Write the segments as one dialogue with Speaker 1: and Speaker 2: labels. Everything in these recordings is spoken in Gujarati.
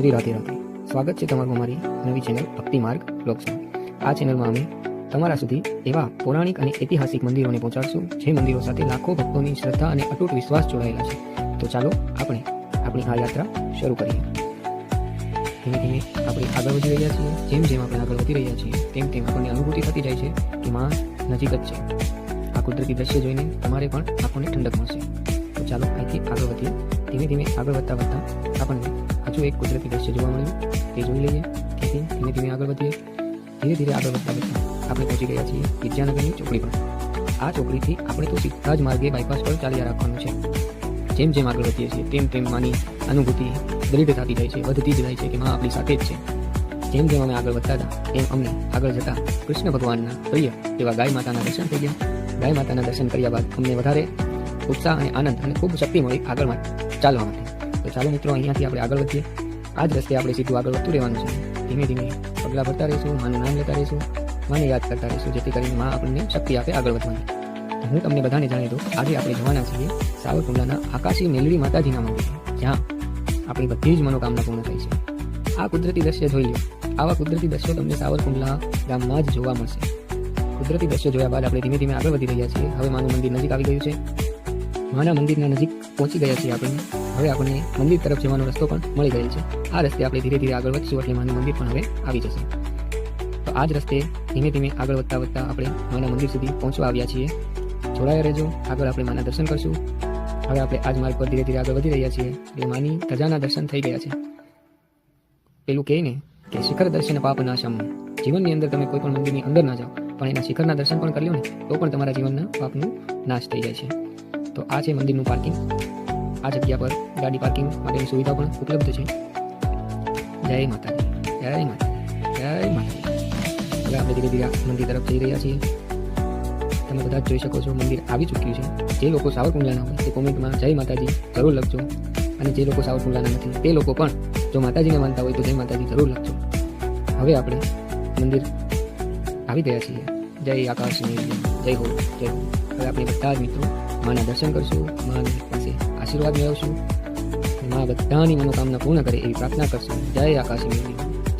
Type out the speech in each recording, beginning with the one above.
Speaker 1: શ્રી રાધે રાધે સ્વાગત છે તમારું અમારી નવી ચેનલ ભક્તિ માર્ગ બ્લોગ્સમાં આ ચેનલમાં અમે તમારા સુધી એવા પૌરાણિક અને ઐતિહાસિક મંદિરોને પહોંચાડશું, જે મંદિરો સાથે લાખો ભક્તોની શ્રદ્ધા અને અતૂટ વિશ્વાસ જોડાયેલા છે. તો ચાલો આપણે આપણી આ યાત્રા શરૂ કરીએ. ધીમે ધીમે આપણે આગળ વધી રહ્યા છીએ. જેમ જેમ આપણે આગળ વધી રહ્યા છીએ, તેમ તેમ આપણને અનુભૂતિ થતી જાય છે કે માં નજીક જ છે. આ કુદરતી દ્રશ્ય જોઈને તમારે પણ આપણને ઠંડક મળશે. તો ચાલો અહીંથી આગળ વધીએ. ધીમે ધીમે આગળ વધતા વધતા આપણને હજુ એક કુદરતી દ્રશ્ય જોવા મળ્યું. તે જોઈ લઈએ તેથી ધીમે ધીમે આગળ વધીએ. ધીરે ધીરે આગળ વધતા વધતા આપણે પહોંચી ગયા છીએ વિદ્યાનગરની ચોકડી પર. આ ચોકડીથી આપણે તો સીધા જ માર્ગે બાયપાસ પર ચાલ્યા રાખવાનું છે. જેમ જેમ આગળ વધીએ છીએ, તેમ તેમ માની અનુભૂતિ દૃઢ થતી જાય છે, વધતી જ જાય છે કે માં આપણી સાથે જ છે. જેમ જેમ અમે આગળ વધતા હતા, એમ અમને આગળ જતા કૃષ્ણ ભગવાનના પ્રિય એવા ગાય માતાના દર્શન થઈ ગયા. ગાય માતાના દર્શન કર્યા બાદ અમને વધારે ઉત્સાહ અને આનંદ અને ખૂબ શક્તિ મળી આગળ ચાલવા માટે. તો ચાલો મિત્રો, અહીંયાથી આપણે આગળ વધીએ. આ જ રસ્તે આપણે સીધું આગળ વધતું રહેવાનું છે. ધીમે ધીમે પગલાં ભરતા રહીશું, માનું નામ લેતા રહીશું, માને યાદ કરતા રહીશું, જેથી કરીને માં આપણને શક્તિ આપે આગળ વધવાની. હું તમને બધાને જણાવી દઉં, આજે આપણે જવાના છીએ સાવરકુંડલાના આકાશી મેલડી માતાજીના મંદિર, જ્યાં આપણી બધી જ મનોકામના પૂર્ણ થાય છે. આ કુદરતી દ્રશ્ય જોઈ લો. આવા કુદરતી દ્રશ્યો તમને સાવરકુંડલા ગામમાં જ જોવા મળશે. કુદરતી દ્રશ્યો જોયા બાદ આપણે ધીમે ધીમે આગળ વધી રહ્યા છીએ. હવે માનું મંદિર નજીક આવી ગયું છે. માના મંદિરના નજીક પહોંચી ગયા છીએ આપણે. હવે આપણને મંદિર તરફ જવાનો રસ્તો પણ મળી ગયેલ છે. આ રસ્તે આપણે ધીરે ધીરે આગળ વધશું એટલે માનું મંદિર પણ હવે આવી જશે. તો આ જ રસ્તે ધીમે ધીમે આગળ વધતા વધતા આપણે માના મંદિર સુધી પહોંચવા આવ્યા છીએ. જોડાયા રહેજો. આગળ આપણે માના દર્શન કરશું. હવે આપણે આજ માર્ગ પર ધીરે ધીરે આગળ વધી રહ્યા છીએ. એટલે માની ધજાના દર્શન થઈ ગયા છે. પેલું કહે ને કે શિખર દર્શન પાપ નાશમ જીવનની અંદર તમે કોઈ પણ મંદિરની અંદર ના જાઓ. પણ એના શિખરના દર્શન પણ કરી લો ને, તો પણ તમારા જીવનના પાપનું નાશ થઈ જાય છે. તો આ છે મંદિરનું પાર્કિંગ આ જગ્યા પર ગાડી પાર્કિંગ માટેની સુવિધા પણ ઉપલબ્ધ છે. જય માતાજી જય માતાજી જય માતાજી. હવે આપણે ધીરે ધીરે મંદિર તરફ જઈ રહ્યા છીએ. તમે બધા જોઈ શકો છો, મંદિર આવી ચૂક્યું છે. જે લોકો સાવરકુંડલાના હોય તે કોમેન્ટમાં જય માતાજી જરૂર લખજો. અને જે લોકો સાવરકુંડલાના નથી, તે લોકો પણ જો માતાજીને માનતા હોય તો જય માતાજી જરૂર લખજો. હવે આપણે મંદિર આવી ગયા છીએ. જય આકાશ જય હો, જય હવે આપણે બધા જ મિત્રો માના દર્શન કરશું, માની પાસે આશીર્વાદ મેળવશું, મા બધાની મનોકામના પૂર્ણ કરે એવી પ્રાર્થના કરશું. જય આકાશ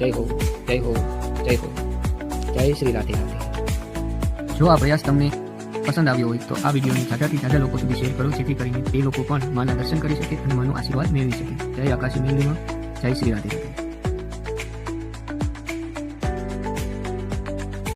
Speaker 1: જય હો જય હો જય હો, જય શ્રી રાધે રાધે. જો આ પ્રયાસ તમને પસંદ આવ્યો હોય તો આ વિડીયોને ઝાઝાથી ઝાઝા લોકો સુધી શેર કરો, જેથી કરીને તે લોકો પણ માના દર્શન કરી શકે અને માનો આશીર્વાદ મેળવી શકે. જય આકાશી મેળવીમાં જય શ્રી રાધે.